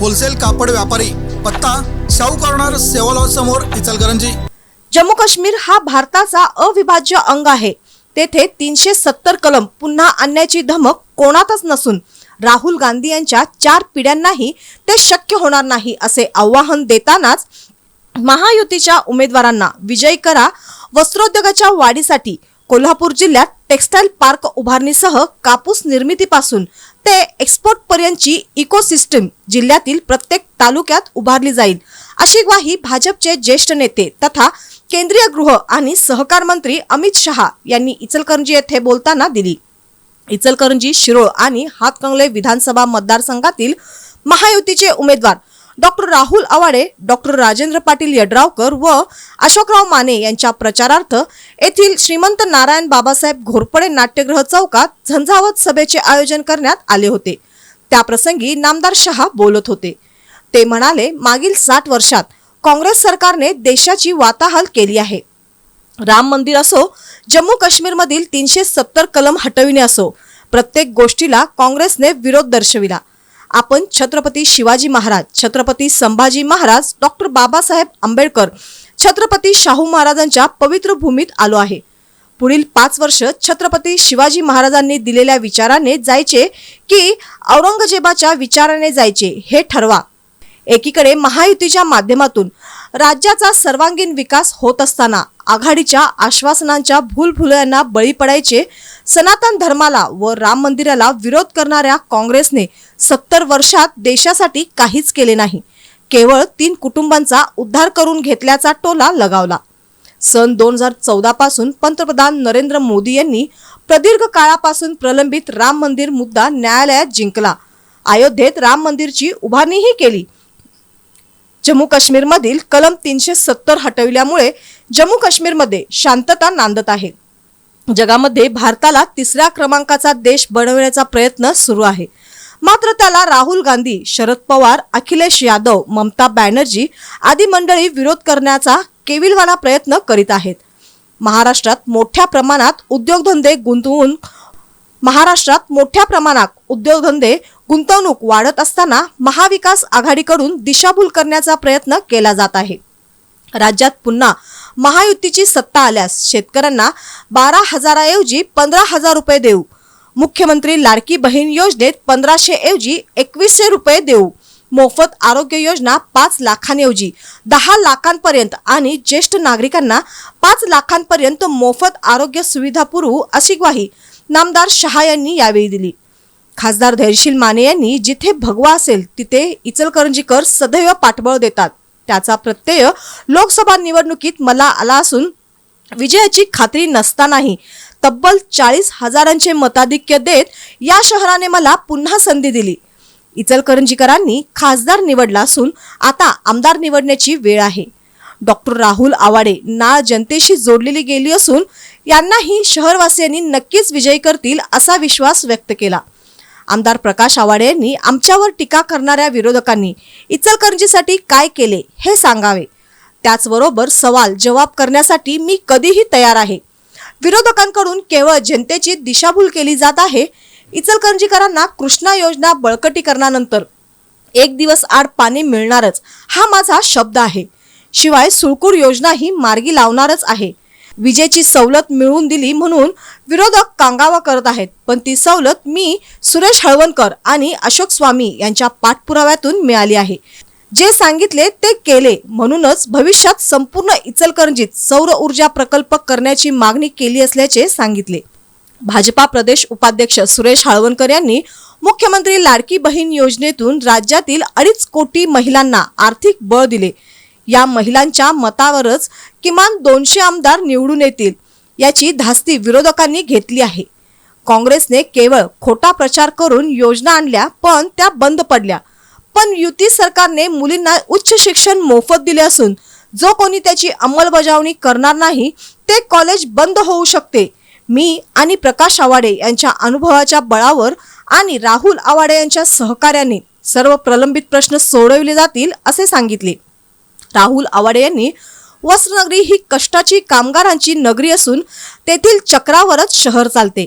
Wholesale कापड व्यापारी पत्ता शाहू कॉर्नर सेवालॉज समोर इचलकरंजी. जम्मू काश्मीर हा भारताचा अविभाज्य अंग आहे. तेथे तीनशे सत्तर कलम पुन्हा आणण्याची धमक कोणातच नसून राहुल गांधी यांच्या चार पिढ्यांनाही ते शक्य होणार नाही असे आवाहन देतानाच महायुतीच्या उमेदवारांना विजयी करा वस्त्रोद्योगाच्या वाढीसाठी कोल्हापूर जिल्ह्यात टेक्स्टाईल पार्क उभारणीसह कापूस निर्मितीपासून ते एक्सपोर्ट पर्यंतची इकोसिस्टीम जिल्ह्यातील प्रत्येक तालुक्यात उभारली जाईल. अशी ग्वाही भाजपचे ज्येष्ठ नेते तथा केंद्रीय गृह आणि सहकार मंत्री अमित शहा यांनी इचलकरंजी येथे बोलताना दिली. इचलकरंजी शिरोळ आणि हातकंगले विधानसभा मतदारसंघातील महायुतीचे उमेदवार डॉक्टर राहुल आवाडे डॉक्टर राजेंद्र पाटील यड्रावकर व अशोकराव माने यांच्या प्रचारार्थ येथील श्रीमंत नारायण बाबासाहेब घोरपडे नाट्यगृह चौकात झंझावत सभेचे आयोजन करण्यात आले होते. त्याप्रसंगी नामदार शहा बोलत होते. ते म्हणाले मागील साठ वर्षात काँग्रेस सरकारने देशाची वाताहाल केली आहे. राम मंदिर असो जम्मू काश्मीरमधील तीनशे सत्तर कलम हटविणे असो प्रत्येक गोष्टीला काँग्रेसने विरोध दर्शविला. आपण छत्रपती शिवाजी महाराज छत्रपती संभाजी महाराज डॉक्टर बाबासाहेब आंबेडकर छत्रपती शाहू महाराजांच्या पवित्र भूमीत आलो आहे. पुढील पाच वर्ष छत्रपती शिवाजी महाराजांनी दिलेल्या विचाराने जायचे की औरंगजेबाच्या विचाराने जायचे हे ठरवा. एकीकडे महायुतीच्या माध्यमातून राज्याचा सर्वांगीण विकास होत असताना आघाडीच्या आश्वासनांच्या भूलभुलयांना बळी पडायचे सनातन धर्माला व राम मंदिराला विरोध करणाऱ्या काँग्रेसने सत्तर वर्षात देशासाठी काहीच केले नाही. केवळ तीन कुटुंबांचा उद्धार करून घेतल्याचा टोला लगावला. सन दोन हजार चौदा पासून पंतप्रधान नरेंद्र मोदी यांनी प्रदीर्घ काळापासून प्रलंबित राम मंदिर मुद्दा न्यायालयात जिंकला. अयोध्येत राम मंदिरची उभारणीही केली. जम्मू काश्मीरमधील कलम तीनशे सत्तर हटविल्यामुळे जम्मू काश्मीरमध्ये शांतता नांदत आहे. जगामध्ये भारताला तिसऱ्या क्रमांकाचा देश बनवण्याचा प्रयत्न सुरू आहे. मात्र त्याला राहुल गांधी शरद पवार अखिलेश यादव ममता बॅनर्जी आदी मंडळी विरोध करण्याचा केविलवाना प्रयत्न करीत आहेत. महाराष्ट्रात मोठ्या प्रमाणात उद्योगधंदे गुंतवून महाराष्ट्रात मोठ्या प्रमाणात उद्योगधंदे गुंतवणूक वाढत असताना महाविकास आघाडीकडून दिशाभूल करण्याचा प्रयत्न केला जात आहे. राज्यात पुन्हा महायुतीची सत्ता आल्यास शेतकऱ्यांना बारा हजाराऐवजी पंधरा हजार रुपये देऊ. मुख्यमंत्री लाडकी बहीण योजनेत पंधराशे ऐवजी एकवीसशे रुपये देऊ. मोफत आरोग्य योजना पाच लाखांऐवजी दहा लाखांपर्यंत आणि ज्येष्ठ नागरिकांना पाच लाखांपर्यंत मोफत आरोग्य सुविधा पुरवू अशी ग्वाही नामदार शहा यांनी यावेळी दिली. खासदार धैर्यशील माने यांनी जिथे भगवा असेल तिथे इचलकरंजीकर सदैव पाठबळ देतात. त्याचा प्रत्यय लोकसभा निवडणुकीत मला आला असून विजयाची खात्री नसतानाही तब्बल चाळीस हजारांचे मताधिक्य देत या शहराने मला पुन्हा संधी दिली. इचलकरंजीकरांनी खासदार निवडला असून आता आमदार निवडण्याची वेळ आहे. डॉक्टर राहुल आवाडे नाळ जनतेशी जोडलेली गेली असून यांनाही शहरवासियांनी नक्कीच विजयी करतील असा विश्वास व्यक्त केला. आमदार प्रकाश आवाडे यांनी आमच्यावर टीका करणाऱ्या विरोधकांनी इचलकरंजीसाठी काय केले हे सांगावे. त्याचबरोबर सवाल जवाब करण्यासाठी मी कधीही तयार आहे. विरोधकांकडून केवळ जनतेची दिशाभूल केली जात आहे. इचलकरंजीकरांना कृष्णा योजना बळकटीकरणानंतर एक दिवस आड पाणी मिळणारच हा माझा शब्द आहे. शिवाय सुळकूर योजना ही मार्गी लावणारच आहे. विजेची सवलत मिळवून दिली म्हणून विरोधक कांगावा करत आहेत. पण ती सवलत मी सुरेश हळवणकर आणि अशोक स्वामी यांच्या पाठपुराव्यातून मिळाली आहे. जे सांगितले ते केले म्हणूनच भविष्यात संपूर्ण इचलकरंजीत सौर ऊर्जा प्रकल्प करण्याची मागणी केली असल्याचे सांगितले. भाजपा प्रदेश उपाध्यक्ष सुरेश हळवणकर यांनी मुख्यमंत्री लाडकी बहीण योजनेतून राज्यातील अडीच कोटी महिलांना आर्थिक बळ दिले. या महिलांच्या मतावरच किमान दोनशे आमदार निवडून येतील याची धास्ती विरोधकांनी घेतली आहे. काँग्रेसने केवळ खोटा प्रचार करून योजना आणल्या पण त्या बंद पडल्या. पण युती सरकारने मुलींना उच्च शिक्षण मोफत दिले असून जो कोणी त्याची अंमलबजावणी करणार नाही ते कॉलेज बंद होऊ शकते. मी आणि प्रकाश आवाडे यांच्या अनुभवाच्या बळावर आणि राहुल आवाडे यांच्या सहकार्याने सर्व प्रलंबित प्रश्न सोडवले जातील असे सांगितले. राहुल आवाडे यांनी वस्त्रनगरी ही कष्टाची कामगारांची नगरी असून तेथील चक्रावरच शहर चालते.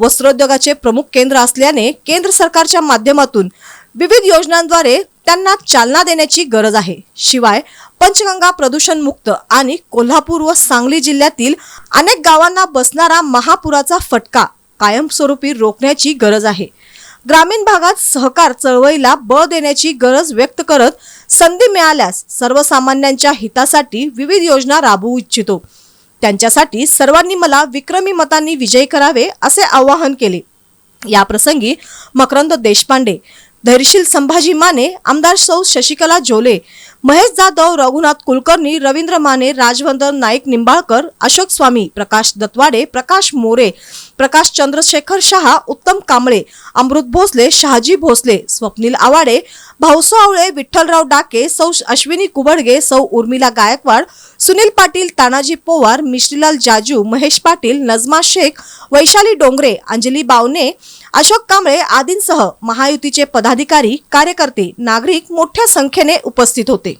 वस्त्रोद्योगाचे प्रमुख केंद्र असल्याने केंद्र सरकारच्या माध्यमातून विविध योजनांद्वारे त्यांना चालना देण्याची गरज आहे. शिवाय पंचगंगा प्रदूषण मुक्त आणि कोल्हापूर व सांगली जिल्ह्यातील अनेक गावांना बसणारा महापुराचा फटका कायमस्वरूपी रोखण्याची गरज आहे. ग्रामीण भागात सहकार चळवळीला बळ देण्याची गरज व्यक्त करत संधी मिळाल्यास सर्वसामान्यांच्या हितासाठी विविध योजना राबवू इच्छितो. त्यांच्यासाठी सर्वांनी मला विक्रमी मतांनी विजयी करावे असे आवाहन केले. या प्रसंगी मकरंद देशपांडे धैर्यशील संभाजी माने आमदार सौ शशिकला जोले महेश जाधव रघुनाथ कुलकर्णी रवींद्र माने राजवंदर नाईक निंबाळकर अशोक स्वामी प्रकाश दत्वाडे प्रकाश मोरे प्रकाश चंद्रशेखर शहा उत्तम कांबळे अमृत भोसले शहाजी भोसले स्वप्नील आवाडे भाऊसो आवळे विठ्ठलराव डाके सौ अश्विनी कुबडगे सौ उर्मिला गायकवाड सुनील पाटील तानाजी पोवार मिश्रीलाल जाजू महेश पाटील नजमा शेख वैशाली डोंगरे अंजली बावने अशोक कांबळे आदींसह महायुतीचे पदाधिकारी कार्यकर्ते नागरिक मोठ्या संख्येने उपस्थित होते.